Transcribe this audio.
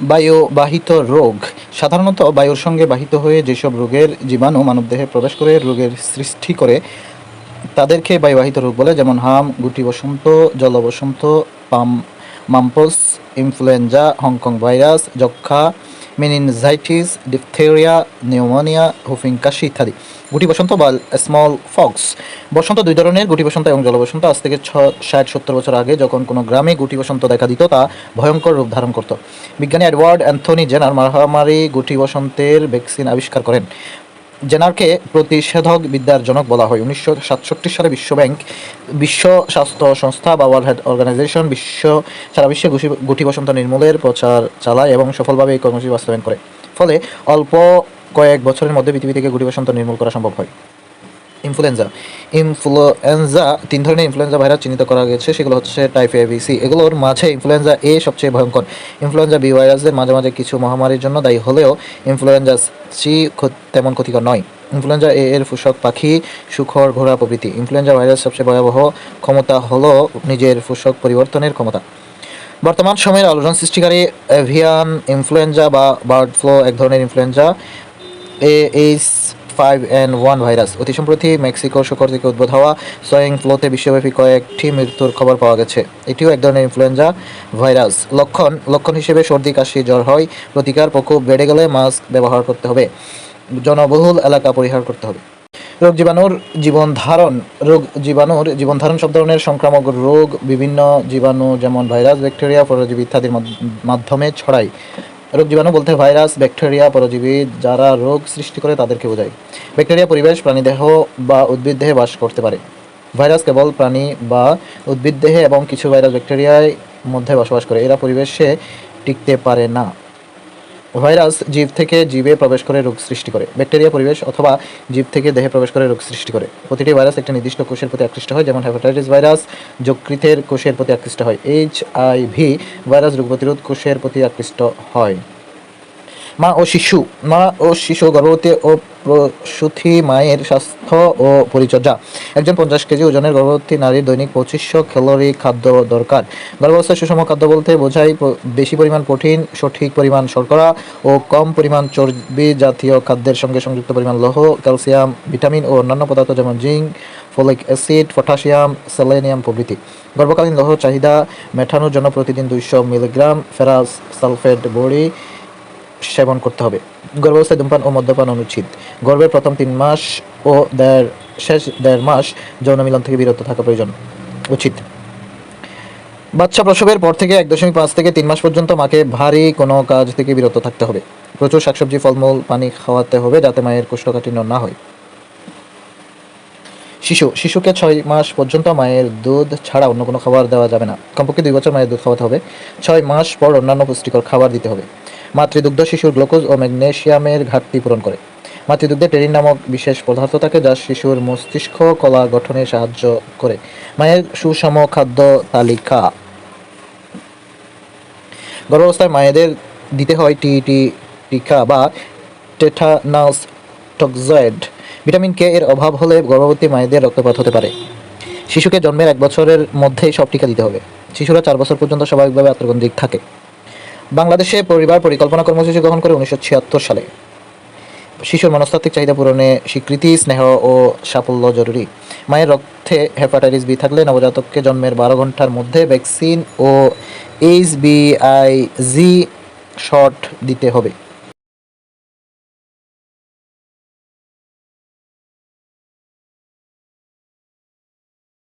বায়ুবাহিত রোগ। সাধারণত বায়ুর সঙ্গে বাহিত হয়ে যেসব রোগের জীবাণু মানবদেহে প্রবেশ করে, রোগের সৃষ্টি করে, তাদেরকে বায়ুবাহিত রোগ বলে, যেমন হাম, গুটি বসন্ত, জলবসন্ত, পাম mumps influenza Hong Kong virus যক্ষা মেনিনজাইটিস ডিপথেরিয়া নিউমোনিয়া হুফিং কাশি ইত্যাদি। গুটি বসন্ত বা স্মল ফক্স বসন্ত দুই ধরনের, গুটি বসন্ত এবং জলবসন্ত। আজ থেকে ছ, ষাট, সত্তর বছর আগে যখন কোনো গ্রামে গুটি বসন্ত দেখা দিত, তা ভয়ঙ্কর রূপ ধারণ করত। বিজ্ঞানী এডওয়ার্ড অ্যান্থনি জেনার মহামারী গুটি বসন্তের ভ্যাকসিন আবিষ্কার করেন। জেনারকে প্রতিষেধক বিদ্যার জনক বলা হয়। উনিশশো সাতষট্টি সালে বিশ্বব্যাংক, বিশ্ব স্বাস্থ্য সংস্থা বা ওয়ার্ল্ড হেলথ অর্গানাইজেশন বিশ্ব, সারা বিশ্বে গুটি- বসন্ত নির্মূলের প্রচার চালায় এবং সফলভাবে এই কর্মসূচি বাস্তবায়ন করে। ফলে অল্প কয়েক বছরের মধ্যে পৃথিবী থেকে গুটি বসন্ত নির্মূল করা সম্ভব হয়। ইনফ্লুয়েঞ্জা ইনফ্লুয়েঞ্জা তিন ধরনের ইনফ্লুয়েঞ্জা ভাইরাস চিহ্নিত করা গেছে, সেগুলো হচ্ছে টাইপ এ বি সি এগুলোর মাঝে ইনফ্লুয়েঞ্জা এ সবচেয়ে ভয়ঙ্কর। ইনফ্লুয়েঞ্জা বি ভাইরাসদের মাঝে মাঝে কিছু মহামারীর জন্য দায়ী হলেও ইনফ্লুয়েঞ্জা সি তেমন ক্ষতিকর নয়। ইনফ্লুয়েঞ্জা এ এর ফুসক পাখি সুখর ঘোড়া প্রভৃতি। ইনফ্লুয়েঞ্জা ভাইরাস সবচেয়ে ভয়াবহ ক্ষমতা হলো নিজের ফুসক পরিবর্তনের ক্ষমতা। বর্তমান সময়ের আলোড়ন সৃষ্টিকারী এভিয়ান ইনফ্লুয়েঞ্জা বা বার্ড ফ্লু এক ধরনের influenza A H five N one virus অতি সম্প্রতি মেক্সিকো শকর থেকে উদ্ভূত হওয়া সোয়িং ফ্লোতে বিশ্বব্যাপী কয়েকটি মৃত্যুর খবর পাওয়া গেছে। এটিও এক ধরনের ইনফ্লুয়েঞ্জা ভাইরাস লক্ষণ লক্ষণ হিসেবে সর্দি, কাশি, জ্বর হয়। প্রতিকার, প্রকোপ বেড়ে গেলে মাস্ক ব্যবহার করতে হবে। জনবহুল এলাকা পরিহার করতে হবে। রোগ জীবাণুর জীবন ধারণ। রোগ জীবাণুর জীবন ধারণ সব ধরনের সংক্রামক রোগ বিভিন্ন জীবাণু যেমন ভাইরাস ব্যাকটেরিয়া পরজীবী ইত্যাদির মাধ- মাধ্যমে ছড়ায়। রোগ জীবাণু বলতে ভাইরাস, ব্যাকটেরিয়া, পরজীবী যারা রোগ সৃষ্টি করে তাদেরকে বোঝায়। ব্যাকটেরিয়া পরিবেশ প্রাণীদেহ বা উদ্ভিদ দেহে বাস করতে পারে। ভাইরাস কেবল প্রাণী বা উদ্ভিদ দেহে এবং কিছু ভাইরাস ব্যাকটেরিয়ায় মধ্যে বসবাস করে। এরা পরিবেশে টিকতে পারে না। ভাইরাস জীব থেকে জীবে প্রবেশ করে রোগ সৃষ্টি করে। ব্যাকটেরিয়া পরিবেশ অথবা জীব থেকে দেহে প্রবেশ করে রোগ সৃষ্টি করে। প্রতিটি ভাইরাস একটা নির্দিষ্ট কোষের প্রতি আকৃষ্ট হয়, যেমন হেপাটাইটিস ভাইরাস যকৃতের কোষের প্রতি আকৃষ্ট হয়। এইচ আই ভি ভাইরাস রোগ প্রতিরোধ কোষের প্রতি আকৃষ্ট হয়। মা ও শিশু, মা ও শিশু গর্ভবতী ও প্রসূতি মায়ের স্বাস্থ্য ও পরিচর্যা। একজন পঞ্চাশ কেজি ওজনের গর্ভবতী নারীর দৈনিক পঁচিশশো ক্যালোরি খাদ্য দরকার। গর্ভাবস্থায় সুষম খাদ্য বলতে বোঝায় বেশি পরিমাণ প্রোটিন সঠিক পরিমাণ শর্করা ও কম পরিমাণ চর্বি জাতীয় খাদ্যের সঙ্গে সংযুক্ত পরিমাণ লৌহ, ক্যালসিয়াম, ভিটামিন ও অন্যান্য পদার্থ যেমন zinc, folic acid, potassium, selenium প্রভৃতি। গর্ভকালীন লৌহ চাহিদা মেটানোর জন্য প্রতিদিন দুইশো মিলিগ্রাম ফেরাস সালফেট বড়ি সেবন করতে হবে। গর্ভাবস্থায় ধূমপান ও মদ্যপান অনুচিত। গর্ভের প্রথম তিন মাস ও দেড়, শেষ দেড় মাস যৌন মিলন থেকে বিরত থাকা প্রয়োজন উচিত। বাচ্চা প্রসবের পর থেকে এক দশমিক পাঁচ থেকে তিন মাস পর্যন্ত মাকে ভারী কোনো কাজ থেকে বিরত থাকতে হবে। প্রচুর শাকসবজি, ফলমূল, পানি খাওয়াতে হবে যাতে মায়ের কোষ্ঠকাঠিন্য না হয়। শিশু, শিশুকে ছয় মাস পর্যন্ত মায়ের দুধ ছাড়া অন্য কোনো খাবার দেওয়া যাবে না। কমপক্ষে দুই বছর মায়ের দুধ খাওয়াতে হবে। ছয় মাস পর অন্যান্য পুষ্টিকর খাবার দিতে হবে। মাতৃদুগ্ধ শিশুর গ্লুকোজ ও ম্যাগনেসিয়ামের ঘাটতি পূরণ করে। মাতৃদুগ্ধে টেরিন নামক বিশেষ পদার্থ থাকে যা শিশুর মস্তিষ্ক, কলা গঠনে সাহায্য করে। মায়ের সুষম খাদ্য তালিকা। গর্ভাবস্থায় মায়েদের দিতে হয় টিটি টিকা বা টেটানাস টক্সয়েড। ভিটামিন কে এর অভাব হলে গর্ভবতী মায়েদের রক্তপাত হতে পারে। শিশুকে জন্মের এক বছরের মধ্যেই সব টিকা দিতে হবে। শিশুরা চার বছর পর্যন্ত স্বাভাবিকভাবে আত্মকেন্দ্রিক থাকে। বাংলাদেশে পরিবার পরিকল্পনা কর্মসূচি গ্রহণ করে উনিশশো ছিয়াত্তর সালে। শিশুর মনস্তাত্ত্বিক চাহিদা পূরণে স্বীকৃতি, স্নেহ ও সাফল্য জরুরি। মায়ের রক্তে হেপাটাইটিস বি থাকলে নবজাতককে জন্মের বারো ঘণ্টার মধ্যে ভ্যাকসিন ও এইচ বিআইজি শট দিতে হবে।